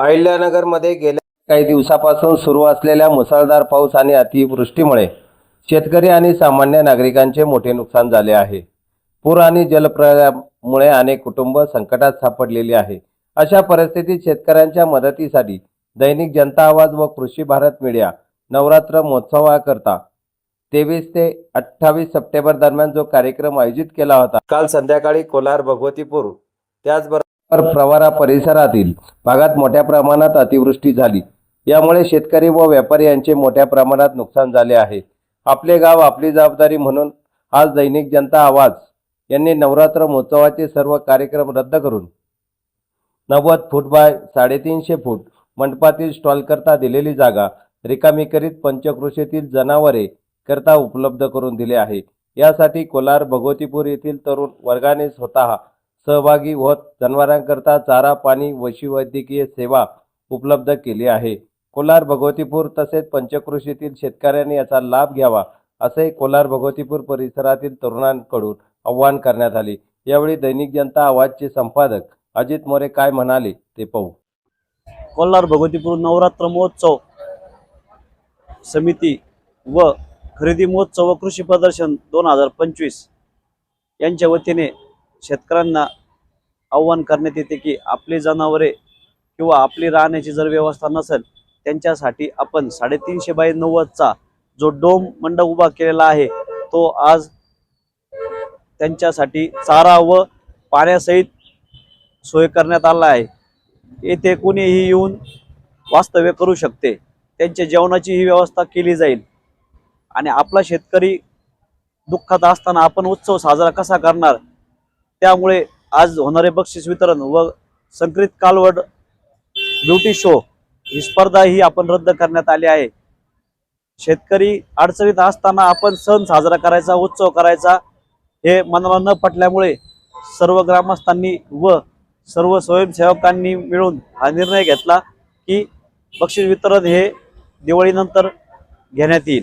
अहिल्यानगरमध्ये गेल्या काही दिवसापासून सुरू असलेल्या मुसळधार पाऊस आणि अतिवृष्टीमुळे शेतकरी आणि सामान्य नागरिकांचे मोठे नुकसान झाले आहे. पूर आणि जलप्रयामुळे अनेक कुटुंब संकटात सापडलेली आहे. अशा परिस्थितीत शेतकऱ्यांच्या मदतीसाठी दैनिक जनता आवाज व कृषी भारत मीडिया नवरात्र महोत्सवाकरता तेवीस ते अठ्ठावीस सप्टेंबर दरम्यान जो कार्यक्रम आयोजित केला होता. काल संध्याकाळी कोलार भगवतीपूर त्याचबरोबर प्रवारा परिसरातील भागात मोठ्या प्रमाणात अतिवृष्टी झाली. यामुळे शेतकरी व व्यापारी यांचे मोठ्या प्रमाणात नुकसान झाले आहे. आपले गाव आपली जबाबदारी म्हणून आज दैनिक जनता आवाज यांनी नवरात्र महोत्सवाचे सर्व कार्यक्रम रद्द करून नव्वद फूट बाय साडेतीनशे फूट मंडपातील स्टॉलकरता दिलेली जागा रिकामी करीत पंचकृषीतील जनावरे करता उपलब्ध करून दिले आहे. यासाठी कोलार भगवतीपूर येथील तरुण वर्गाने स्वतः सहभागी होत जनावरांकरता चारा पाणी वैद्यकीय सेवा उपलब्ध केली आहे. कोलार भगवतीपूर तसेच पंचकृषीतील शेतकऱ्यांनी याचा लाभ घ्यावा असे कोलार भगवतीपूर परिसरातील तरुणांकडून आवाहन करण्यात आले. यावेळी दैनिक जनता आवाजचे संपादक अजित मोरे काय म्हणाले ते पाहू. कोल्हार भगवतीपूर नवरात्र महोत्सव समिती व खरेदी महोत्सव व कृषी प्रदर्शन दोन हजार पंचवीस यांच्या वतीने शेतकऱ्यांना आव्हान करण्यात येते की आपली जनावरे किंवा आपली राहण्याची जर व्यवस्था नसेल त्यांच्यासाठी आपण साडेतीनशे बाय नव्वदचा जो डोम मंडप उभा केलेला आहे तो आज त्यांच्यासाठी चारा व पाण्यासहित सोय करण्यात आला आहे. येथे कुणीही येऊन वास्तव्य करू शकते. त्यांच्या जेवणाची ही व्यवस्था केली जाईल. आणि आपला शेतकरी दुःखात असताना आपण उत्सव साजरा कसा करणार? त्यामुळे आज होणारे बक्षीस वितरण व संकरित कालवड ब्युटी शो ही स्पर्धा ही आपण रद्द करण्यात आली आहे. शेतकरी अडचणीत असताना आपण सण साजरा करायचा उत्सव करायचा हे मनाला न पटल्यामुळे सर्व ग्रामस्थांनी व सर्व स्वयंसेवकांनी मिळून हा निर्णय घेतला की बक्षीस वितरण हे दिवाळीनंतर घेण्यात येईल.